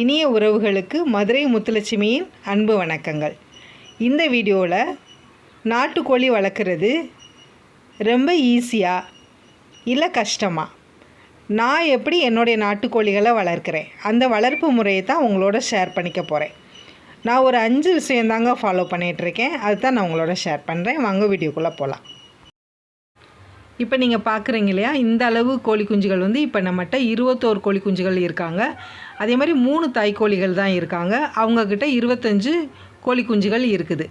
இனிய உறவுகளுக்கு மதுரை முத்துலட்சுமியின் அன்பு வணக்கங்கள். இந்த வீடியோவில் நாட்டுக்கோழி வளர்க்குறது ரொம்ப ஈஸியாக இல்லை கஷ்டமாக நான் எப்படி என்னுடைய நாட்டுக்கோழிகளை வளர்க்குறேன்? அந்த வளர்ப்பு முறையை தான் உங்களோட ஷேர் பண்ணிக்க போகிறேன் நான் ஒரு அஞ்சு விஷயந்தாங்க ஃபாலோ பண்ணிகிட்ருக்கேன் அதுதான் நான் உங்களோட ஷேர் பண்ணுறேன் வாங்க வீடியோக்குள்ளே போகலாம் இப்போ நீங்கள் பார்க்குறீங்க இல்லையா? இந்த அளவு கோழி குஞ்சுகள் வந்து இப்போ நம்மகிட்ட இருபத்தோரு கோழி குஞ்சுகள் இருக்காங்க. அதே மாதிரி மூணு தாய்க்கோழிகள் தான் இருக்காங்க. அவங்கக்கிட்ட இருபத்தஞ்சு கோழி குஞ்சுகள் இருக்குது.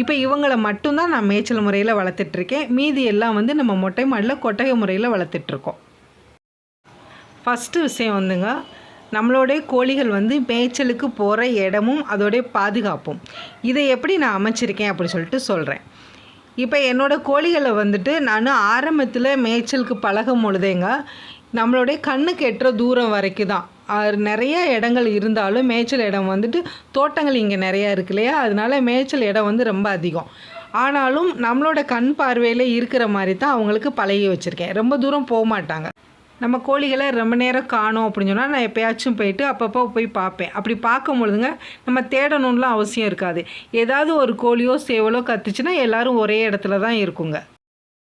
இப்போ இவங்களை மட்டும்தான் நான் மேய்ச்சல் முறையில் வளர்த்துட்ருக்கேன். மீதி எல்லாம் வந்து நம்ம மொட்டை மாடில் கொட்டகை முறையில் வளர்த்துட்ருக்கோம். ஃபஸ்ட்டு விஷயம் வந்துங்க நம்மளுடைய கோழிகள் வந்து மேய்ச்சலுக்கு போகிற இடமும் அதோடைய பாதுகாப்பும். இதை எப்படி நான் அமைச்சிருக்கேன் அப்படின்னு சொல்லிட்டு சொல்கிறேன் இப்போ என்னோடய கோழிகளை வந்துட்டு நான் ஆரம்பத்தில் மேய்ச்சலுக்கு பழகும் பொழுதேங்க நம்மளுடைய கண்ணுக்கு எட்டுற தூரம் வரைக்கும் தான் அது நிறைய இடங்கள் இருந்தாலும் மேய்ச்சல் இடம் வந்துட்டு தோட்டங்கள் இங்கே நிறையா இருக்கு இல்லையா? அதனால மேய்ச்சல் இடம் வந்து ரொம்ப அதிகம். ஆனாலும் நம்மளோட கண் பார்வையில் இருக்கிற மாதிரி தான் அவங்களுக்கு பழகி வச்சுருக்கேன். ரொம்ப தூரம் போக மாட்டாங்க நம்ம கோழிகளை ரொம்ப நேரம் காணோம் அப்படின்னு சொன்னால் நான் எப்போயாச்சும் போயிட்டு அப்பப்போ போய் பார்ப்பேன். அப்படி பார்க்கும் பொழுதுங்க நம்ம தேடணும்லாம் அவசியம் இருக்காது. ஏதாவது ஒரு கோழியோ சேவலோ கத்துச்சுன்னா எல்லோரும் ஒரே இடத்துல தான் இருக்குங்க.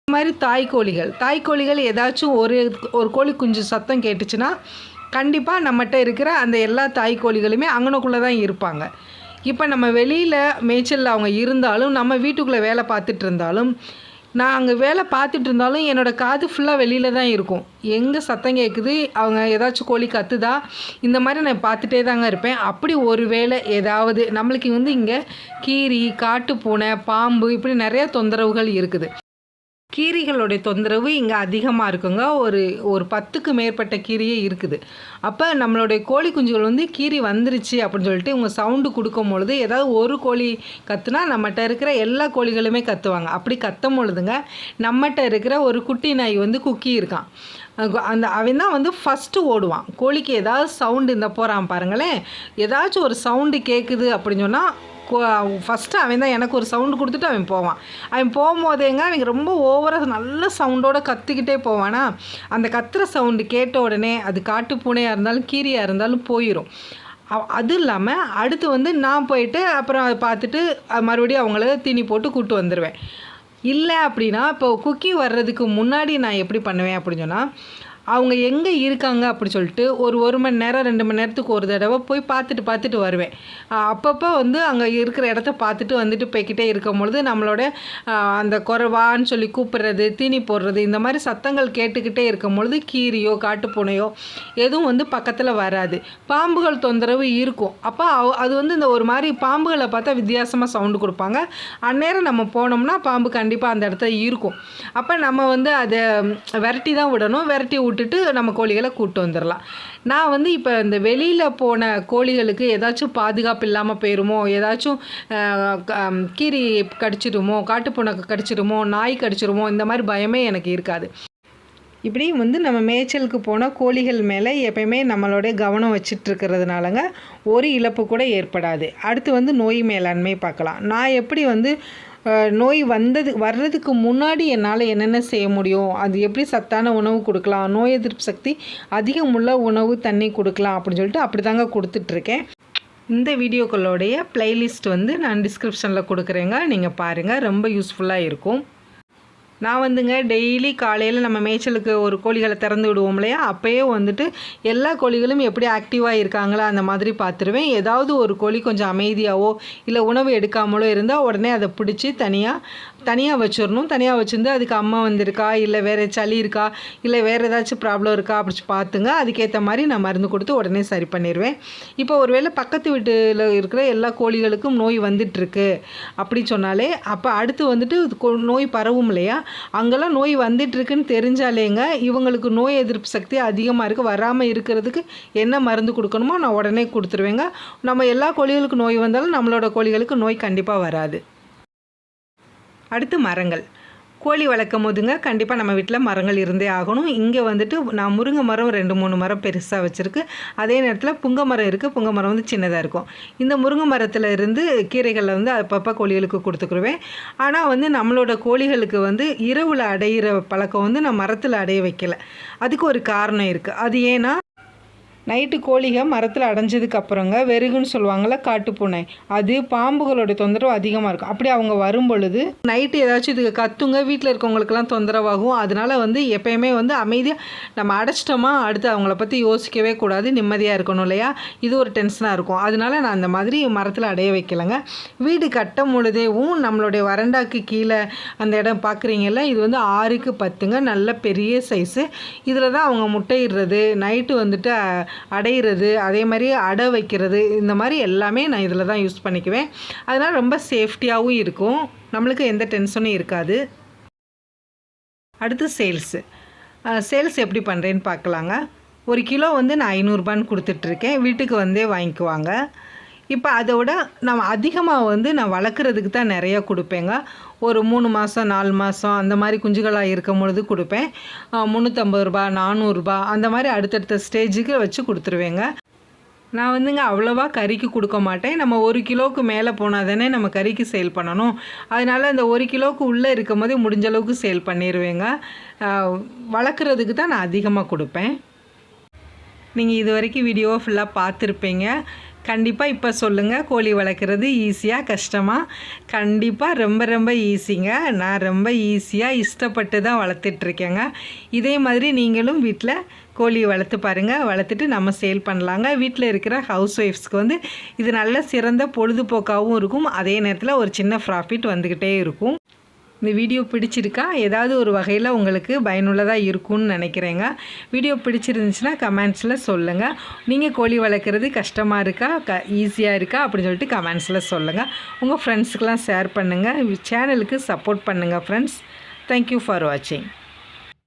இந்த மாதிரி தாய் கோழிகள். தாய் கோழிகள் ஏதாச்சும் ஒரு ஒரு கோழி குஞ்சு சத்தம் கேட்டுச்சுன்னா கண்டிப்பாக நம்மகிட்ட இருக்கிற அந்த எல்லா தாய் கோழிகளுமே அங்கனக்குள்ளே தான் இருப்பாங்க. இப்போ நம்ம வெளியில் மேய்ச்சலில் அவங்க இருந்தாலும் நம்ம வீட்டுக்குள்ளே வேலை பார்த்துட்டு இருந்தாலும் நான் அங்கே வேலை பார்த்துட்டு இருந்தாலும் என்னோடய காது ஃபுல்லாக வெளியில் தான் இருக்கும். எங்கே சத்தம் கேட்குது அவங்க ஏதாச்சும் கோழி கத்துதா? இந்த மாதிரி நான் பார்த்துட்டே தாங்க இருப்பேன். அப்படி ஒரு வேளை ஏதாவது நம்மளுக்கு வந்து இங்கே கீரி காட்டுப்பூனை பாம்பு இப்படி நிறைய தொந்தரவுகள் இருக்குது. கீரிகளுடைய தொந்தரவு இங்கே அதிகமாக இருக்குங்க. ஒரு ஒரு பத்துக்கு மேற்பட்ட கீரியே இருக்குது. அப்போ நம்மளுடைய கோழி குஞ்சுகள் வந்து கீரி வந்துருச்சு அப்படின்னு சொல்லிட்டு இவங்க சவுண்டு கொடுக்கும் பொழுது ஏதாவது ஒரு கோழி கத்துனா நம்மகிட்ட இருக்கிற எல்லா கோழிகளுமே கத்துவாங்க. அப்படி கத்தும் பொழுதுங்க நம்மகிட்ட இருக்கிற ஒரு குட்டி நாய் வந்து குக்கி இருக்கான். அந்த அவன் தான் வந்து ஃபஸ்ட்டு ஓடுவான். கோழிக்கு ஏதாவது சவுண்டு இந்த போகிறான் பாருங்களேன். ஏதாச்சும் ஒரு சவுண்டு கேட்குது அப்படின்னு சொன்னால் ஃபஸ்ட்டு அவன் தான் எனக்கு ஒரு சவுண்டு கொடுத்துட்டு அவன் போவான். அவன் போகும்போதேங்க அவங்க ரொம்ப ஓவராக நல்ல சவுண்டோடு கற்றுக்கிட்டே போவானா? அந்த கத்துற சவுண்டு கேட்ட உடனே அது காட்டு பூனையாக இருந்தாலும் கீரியாக இருந்தாலும் போயிடும் அது இல்லாமல் அடுத்து வந்து நான் போயிட்டு அப்புறம் அதை பார்த்துட்டு மறுபடியும் அவங்கள தீனி போட்டு கூப்பிட்டு வந்துடுவேன் இல்லை அப்படின்னா இப்போ குக்கி வர்றதுக்கு முன்னாடி நான் எப்படி பண்ணுவேன் அப்படின்னு சொன்னால் அவங்க எங்கே இருக்காங்க அப்படி சொல்லிட்டு ஒரு ஒரு மணி நேரம் ரெண்டு மணி நேரத்துக்கு ஒரு தடவை போய் பார்த்துட்டு பார்த்துட்டு வருவேன். அப்பப்போ வந்து அங்கே இருக்கிற இடத்த பார்த்துட்டு வந்துட்டு போய்கிட்டே இருக்கும் பொழுது நம்மளோட அந்த குறைவான்னு சொல்லி கூப்பிடுறது தீனி போடுறது இந்த மாதிரி சத்தங்கள் கேட்டுக்கிட்டே இருக்கும் பொழுது கீரியோ காட்டுப்பூனையோ எதுவும் வந்து பக்கத்தில் வராது. பாம்புகள் தொந்தரவு இருக்கும். அப்போ அது வந்து இந்த ஒரு மாதிரி பாம்புகளை பார்த்தா வித்தியாசமாக சவுண்டு கொடுப்பாங்க. அந்நேரம் நம்ம போனோம்னா பாம்பு கண்டிப்பாக அந்த இடத்துல இருக்கும். அப்போ நம்ம வந்து அதை விரட்டி தான் விடணும். விரட்டி விட்டு போட்டுட்டு நம்ம கோழிகளை கூப்பிட்டு வந்துடலாம் நான் வந்து இப்போ இந்த வெளியில் போன கோழிகளுக்கு ஏதாச்சும் பாதுகாப்பு இல்லாமல் போயிருமோ ஏதாச்சும் கீரி கடிச்சிடுமோ காட்டுப்பூனை கடிச்சிடுமோ நாய் கடிச்சிடுமோ இந்த மாதிரி பயமே எனக்கு இருக்காது. இப்படி வந்து நம்ம மேய்ச்சலுக்கு போனால் கோழிகள் மேலே எப்பயுமே நம்மளுடைய கவனம் வச்சுட்டு இருக்கிறதுனாலங்க ஒரு இழப்பு கூட ஏற்படாது. அடுத்து வந்து நோய் மேலாண்மை பார்க்கலாம். நான் எப்படி வந்து நோய் வந்தது வர்றதுக்கு முன்னாடி என்னால் என்னென்ன செய்ய முடியும்? அது எப்படி சத்தான உணவு கொடுக்கலாம்? நோய் எதிர்ப்பு சக்தி அதிகமுள்ள உணவு தண்ணி கொடுக்கலாம் அப்படின்னு சொல்லிட்டு அப்படி தாங்க கொடுத்துட்ருக்கேன். இந்த வீடியோக்களுடைய ப்ளேலிஸ்ட் வந்து நான் டிஸ்கிரிப்ஷனில் கொடுக்குறேங்க. நீங்கள் பாருங்கள் ரொம்ப யூஸ்ஃபுல்லாக இருக்கும். நான் வந்துங்க டெய்லி காலையில் நம்ம மேய்ச்சலுக்கு ஒரு கோழிகளை திறந்து விடுவோம் இல்லையா? அப்போயே வந்துட்டு எல்லா கோழிகளும் எப்படி ஆக்டிவாக இருக்காங்களா அந்த மாதிரி பார்த்துருவேன். ஏதாவது ஒரு கோழி கொஞ்சம் அமைதியாகவோ இல்லை உணவு எடுக்காமலோ இருந்தால் உடனே அதை பிடிச்சி தனியாக தனியாக வச்சிடணும். தனியாக வச்சுருந்து அதுக்கு அம்மா வந்திருக்கா? இல்லை வேறு சளி இருக்கா? இல்லை வேறு ஏதாச்சும் ப்ராப்ளம் இருக்கா? அப்படி பார்த்துங்க. அதுக்கேற்ற மாதிரி நான் மருந்து கொடுத்து உடனே சரி பண்ணிடுவேன் இப்போ ஒருவேளை பக்கத்து வீட்டில் இருக்கிற எல்லா கோழிகளுக்கும் நோய் வந்துட்டுருக்கு அப்படி சொன்னாலே அப்போ அடுத்து வந்துட்டு நோய் பரவும் இல்லையா? அங்கெல்லாம் நோய் வந்துட்டுருக்குன்னு தெரிஞ்சாலேங்க இவங்களுக்கு நோய் எதிர்ப்பு சக்தி அதிகமாக இருக்குது வராமல் இருக்கிறதுக்கு என்ன மருந்து கொடுக்கணுமோ நான் உடனே கொடுத்துருவேங்க. நம்ம எல்லா கோழிகளுக்கும் நோய் வந்தாலும் நம்மளோட கோழிகளுக்கு நோய் கண்டிப்பாக வராது. அடுத்து மரங்கள். கோழி வளர்க்கும் போதுங்க. கண்டிப்பாக நம்ம வீட்டில் மரங்கள் இருந்தே ஆகணும். இங்கே வந்துட்டு நான் முருங்கை மரம் ரெண்டு மூணு மரம் பெருசாக வச்சுருக்கு. அதே நேரத்தில் புங்க மரம் இருக்குது புங்க மரம் வந்து சின்னதாக இருக்கும். இந்த முருங்கை மரத்தில் இருந்து கீரைகளில் வந்து அப்பப்போ கோழிகளுக்கு கொடுத்துக்குருவேன். ஆனால் வந்து நம்மளோட கோழிகளுக்கு வந்து இரவில் அடையிற பழக்கம் வந்து நான் மரத்தில் அடைய வைக்கலை. அதுக்கு ஒரு காரணம் இருக்குது அது ஏன்னா நைட்டு கோழிக மரத்தில் அடைஞ்சதுக்கு அப்புறங்க வெறுகுன்னு சொல்லுவாங்கள்ல காட்டுப்பூனை. அது பாம்புகளோட தொந்தரவு அதிகமாக இருக்கும். அப்படி அவங்க வரும் பொழுது நைட்டு ஏதாச்சும் இதுக்கு கத்துங்க வீட்டில் இருக்கவங்களுக்கெல்லாம் தொந்தரவாகும். அதனால வந்து எப்பயுமே வந்து அமைதியாக நம்ம அடைச்சிட்டோமா அடுத்து அவங்கள பற்றி யோசிக்கவே கூடாது நிம்மதியாக இருக்கணும் இல்லையா? இது ஒரு டென்ஷனாக இருக்கும். அதனால நான் அந்த மாதிரி மரத்தில் அடைய வைக்கலைங்க. வீடு கட்டும் பொழுதேவும் நம்மளுடைய வறண்டாக்கு கீழே அந்த இடம் பார்க்குறீங்கல்ல இது வந்து ஆறுக்கு பத்துங்க. நல்ல பெரிய சைஸு இதில் தான் அவங்க முட்டையிடுறது. நைட்டு வந்துட்டு அடையிறது அதே மாதிரி அடை வைக்கிறது இந்த மாதிரி எல்லாமே நான் இதில் தான் யூஸ் பண்ணிக்குவேன். அதனால் ரொம்ப சேஃப்டியாகவும் இருக்கும். நம்மளுக்கு எந்த டென்ஷனும் இருக்காது. அடுத்து சேல்ஸு சேல்ஸ் எப்படி பண்ணுறேன்னு பார்க்கலாங்க. ஒரு கிலோ வந்து நான் ஐநூறுரூபான்னு கொடுத்துட்ருக்கேன் வீட்டுக்கு வந்தே வாங்கிக்குவாங்க. இப்போ அதோட நான் அதிகமாக வந்து நான் வளர்க்குறதுக்கு தான் நிறையா கொடுப்பேங்க. ஒரு மூணு மாதம் நாலு மாதம் அந்த மாதிரி குஞ்சுகளாக இருக்கும் பொழுது கொடுப்பேன். முந்நூற்றம்பது ரூபா நானூறுரூபா அந்த மாதிரி அடுத்தடுத்த ஸ்டேஜுக்கு வச்சு கொடுத்துருவேங்க. நான் வந்துங்க அவ்வளோவா கறிக்கு கொடுக்க மாட்டேன். நம்ம ஒரு கிலோவுக்கு மேலே போனால் தானே நம்ம கறிக்கு சேல் பண்ணணும். அதனால் அந்த ஒரு கிலோவுக்கு உள்ளே இருக்கும் போதே முடிஞ்ச அளவுக்கு சேல் பண்ணிடுவேங்க வளர்க்குறதுக்கு தான் நான் அதிகமாக கொடுப்பேன். நீங்கள் இது வரைக்கும் வீடியோவை ஃபுல்லாக பார்த்துருப்பீங்க. கண்டிப்பாக இப்போ சொல்லுங்கள் கோழி வளர்க்குறது ஈஸியாக கஷ்டமாக கண்டிப்பாக ரொம்ப ரொம்ப ஈஸிங்க நான் ரொம்ப ஈஸியாக இஷ்டப்பட்டு தான் வளர்த்துட்ருக்கேங்க. இதே மாதிரி நீங்களும் வீட்டில் கோழி வளர்த்து பாருங்கள் வளர்த்துட்டு நம்ம சேல் பண்ணலாங்க. வீட்டில் இருக்கிற ஹவுஸ் ஒய்ஃப்ஸ்க்கு வந்து இது நல்ல சிறந்த பொழுதுபோக்காகவும் இருக்கும். அதே நேரத்தில் ஒரு சின்ன ப்ராஃபிட் வந்துக்கிட்டே இருக்கும். இந்த வீடியோ பிடிச்சிருக்கா? ஏதாவது ஒரு வகையில் உங்களுக்கு பயனுள்ளதாக இருக்கும்னு நினைக்கிறேங்க. வீடியோ பிடிச்சிருந்துச்சுன்னா கமெண்ட்ஸில் சொல்லுங்கள் நீங்கள் கோழி வளர்க்குறது கஷ்டமாக இருக்கா? க ஈஸியாக இருக்கா? அப்படின்னு சொல்லிட்டு கமெண்ட்ஸில் சொல்லுங்கள் உங்கள் ஃப்ரெண்ட்ஸுக்கெலாம் ஷேர் பண்ணுங்கள் சேனலுக்கு சப்போர்ட் பண்ணுங்கள் ஃப்ரெண்ட்ஸ் தேங்க்யூ ஃபார் வாட்சிங்